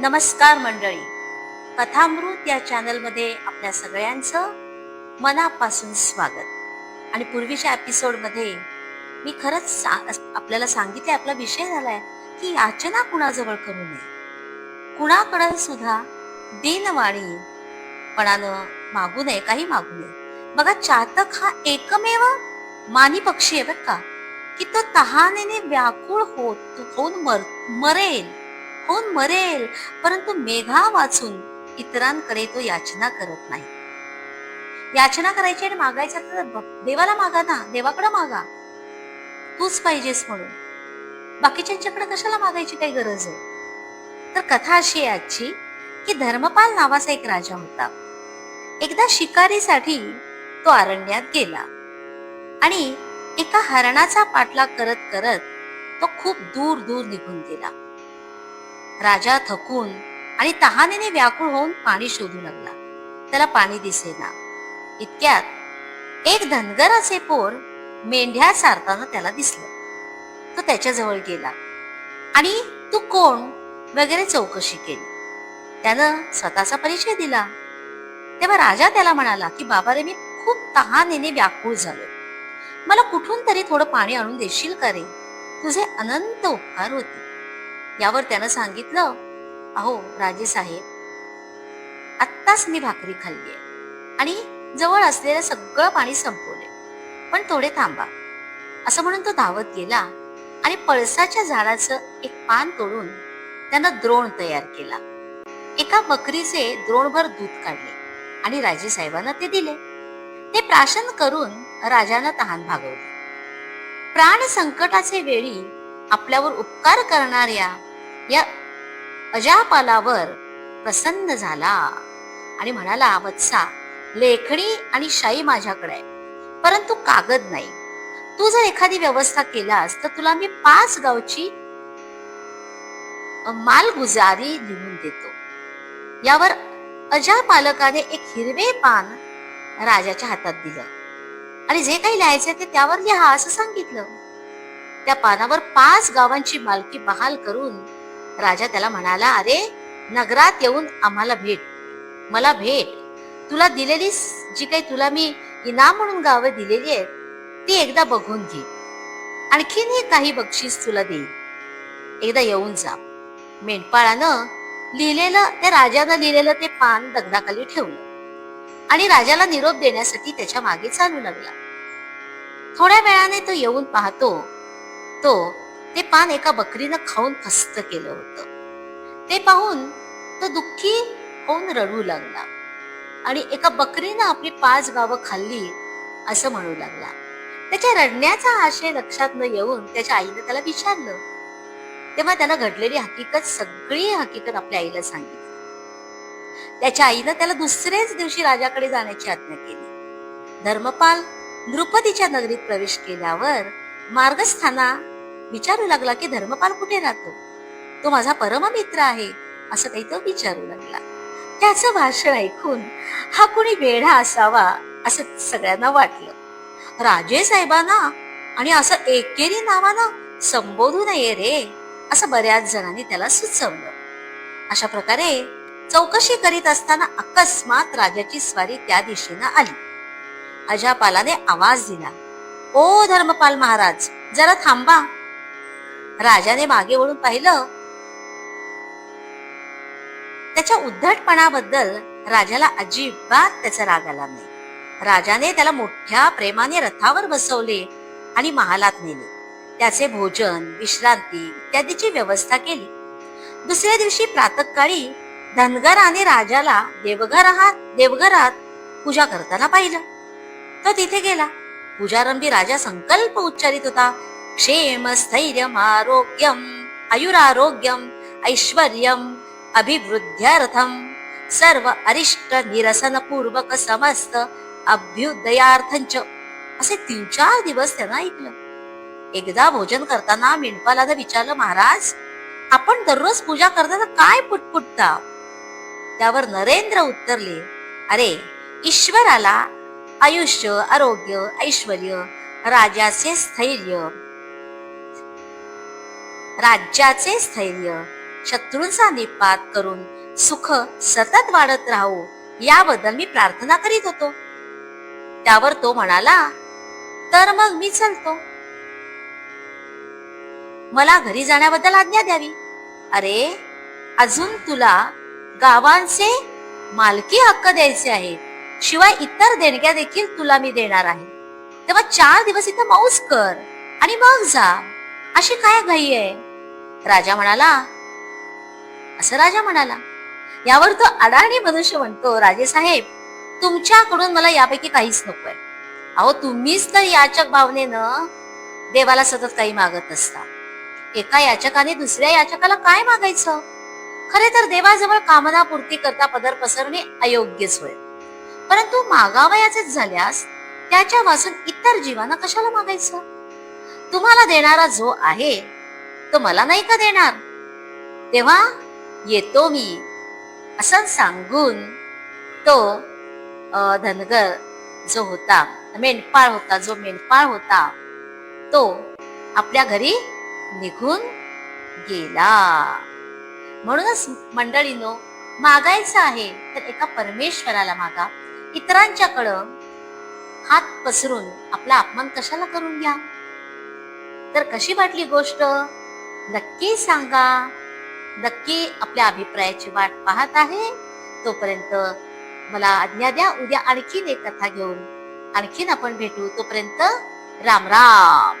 नमस्कार मंडळी. कथामृत या चॅनलमध्ये आपल्या सगळ्यांचं मनापासून स्वागत. आणि पूर्वीच्या एपिसोडमध्ये मी खरंच सा- आपल्याला सांगितले आपला विषय झालाय की याचना कुणाजवळ करू नये. कुणाकडे सुद्धा दिनवाणी पणानं मागू नये काही मागू नये. बघा चातक हा एकमेव मानी पक्षी आहे बघ का? की तो तहानेने व्याकुळ होत होऊन मर मरेल. होऊन मरेल? परंतु मेघा वाचून इतरांकडे तो याचना करत नाही. याचना करायची आणि मागायचं तर देवाला मागा ना देवाकडे मागा. तूच पाहिजेस म्हणून. बाकीच्यांच्याकडे कशाला मागायची काही गरज आहे? तर कथा अशी आहे आजची की धर्मपाल नावाचा एक राजा होता. एकदा शिकारीसाठी तो अरण्यात गेला. आणि एका हरणाचा पाठलाग करत करत तो खूप दूर दूर निघून गेला. राजा थकून आणि तहानेने व्याकुळ होऊन पाणी शोधू लागला. त्याला पाणी दिसेना. इतक्यात एक धनगराचे पोर मेंढ्या सारताना त्याला दिसलं. तो त्याच्याजवळ गेला आणि तू कोण वगैरे चौकशी केली. त्यानं स्वतःचा परिचय दिला. तेव्हा राजा त्याला म्हणाला की बाबा रे मी खूप तहानेने व्याकुळ झालोय. मला कुठून तरी थोडं पाणी आणून देशील का रे? तुझे अनंत उपकार होते यावर त्यानं सांगितलं अहो राजे साहेब आत्ताच मी भाकरी खाल्ली आणि जवळ असलेलं सगळं पाणी संपवले पण थोडे थांबा. असं म्हणून तो धावत गेला आणि पळसाच्या झाडाचं एक पान तोडून त्यानं द्रोण तयार केला. एका बकरीचे द्रोणभर दूध काढले आणि राजे साहेबांना ते दिले. ते प्राशन करून राजानं तहान भागवली. प्राण संकटाचे वेळी आपल्यावर उपकार करणाऱ्या या अजापालावर प्रसन्न झाला आणि म्हणाला वत्सा लेखणी आणि शाई माझ्याकडे आहे. परंतु कागद नाही. तू जर एखादी व्यवस्था केलास तर तुला मी पाच गावची मालगुजारी लिहून देतो. यावर अजा पालकाने एक हिरवे पान राजाच्या हातात दिलं. आणि जे काही लिहायचं ते त्यावर लिहा असं सांगितलं. त्या पानावर पाच गावांची मालकी बहाल करून राजा त्याला म्हणाला अरे नगरात येऊन आम्हाला भेट. मला भेट. तुला दिलेली जी काही तुला मी इनाम म्हणून गावं दिलेली आहेत ती एकदा बघून घे. आणखीनही काही बक्षीस तुला देईन. एकदा येऊन जा. मेंढपाळानं लिहिलेलं त्या राजानं लिहिलेलं ते पान दगडाखाली ठेवलं. आणि राजाला निरोप देण्यासाठी त्याच्यामागे चालू लागला. थोड्या वेळाने तो येऊन पाहतो तो ते पान एका बकरीनं खाऊन फस्त केलं होतं. ते पाहून तो दुःखी होऊन रडू लागला आणि एका बकरीनं आपली पाच गावं खाल्ली असं म्हणू लागला. त्याच्या रडण्याचा आशय लक्षात न येऊन त्याच्या आईने त्याला विचारलं. तेव्हा त्याला घडलेली हकीकत सगळी हकीकत आपल्या आईला सांगितली. त्याच्या आईनं त्याला दुसऱ्याच दिवशी राजाकडे जाण्याची आज्ञा केली. धर्मपाल द्रुपदीच्या नगरीत प्रवेश केल्यावर मार्गस्थाना विचारू लागला की धर्मपाल कुठे राहतो? तो माझा परममित्र आहे असं काही तो विचारू लागला. त्याचं भाषण ऐकून हा कोणी वेढा असावा असं सगळ्यांना वाटलं. राजे साहेबांना आणि असं एकेरी नावानं संबोधू नये रे असं बऱ्याच जणांनी त्याला सुचवलं. अशा प्रकारे चौकशी करीत असताना अकस्मात राजाची स्वारी त्या दिशेनं आली. अजापालाने आवाज दिला ओ धर्मपाल महाराज जरा थांबा. राजाने मागे वळून पाहिलं. त्याच्या उद्धटपणाबद्दल राजाला अजिबात त्याचा राग आला नाही. राजाने त्याला मोठ्या प्रेमाने रथावर बसवले आणि महालात नेले. त्याचे भोजन विश्रांती इत्यादीची व्यवस्था केली. दुसऱ्या दिवशी प्रातकाळी धनगराने राजाला देवघरात देवघरात पूजा करताना पाहिलं. तो तिथे गेला. पूजारंभी राजा संकल्प उच्चारित होता. क्षेम स्थैर्यम आरोग्यम आयुरारोग्यम ऐश्वर्यम सर्व अरिष्ट निरसनपूर्वक समस्त अभ्युदयार्थंच असे तीन चार दिवस त्यांना ऐकलं. एकदा भोजन करताना मेंढपाला विचारलं महाराज आपण दररोज पूजा करताना काय पुटपुटता? त्यावर नरेंद्र उत्तरले अरे ईश्वराला आयुष्य आरोग्य ऐश्वर राजाचे स्थैर्य राज्याचे स्थैर्य. शत्रूंचा निपात करून सुख सतत वाढत राहू याबद्दल मी प्रार्थना करीत होतो. त्यावर तो म्हणाला तर मग मी चलतो. मला घरी जाण्याबद्दल आज्ञा द्यावी. अरे अजून तुला गावांचे मालकी हक्क द्यायचे आहेत. शिवाय इतर देणग्या देखील तुला मी देणार आहे. तेव्हा चार दिवस इथं मौज कर आणि मग जा. अशी काय घाई आहे? राजा म्हणाला असं राजा म्हणाला? यावर तो अडाणी मनुष्य म्हणतो राजे साहेब. तुमच्याकडून मला यापैकी काहीच नकोय. अहो तुम्हीच तर याचक भावनेनं देवाला सतत काही मागत असता एका याचकाने दुसऱ्या याचकाला काय मागायचं? खरे तर देवाजवळ कामना पूर्ती करता पदर पसरणे अयोग्यच होय परंतु मागावयाचेच झाल्यास त्याच्या वाचून इतर जीवांना कशाला मागायचं? तुम्हाला देणारा जो आहे तो मला नाही का देणार? तेव्हा येतो मी. असं सांगून तो धनगर जो होता मेंढपाळ होता जो मेंढपाळ होता तो आपल्या घरी निघून गेला. म्हणूनच मंडळीनो मागायचं आहे तर एका परमेश्वराला मागा. इतरांच्याकडं हात पसरून आपला अपमान कशाला करून घ्या? तर कशी वाटली गोष्ट? नक्की सांगा. नक्की आपल्या अभिप्रायाची वाट पाहत आहे. तोपर्यंत मला आज्ञा द्या. उद्या आणखीन एक कथा घेऊन आणखीन आपण भेटू. तोपर्यंत राम राम.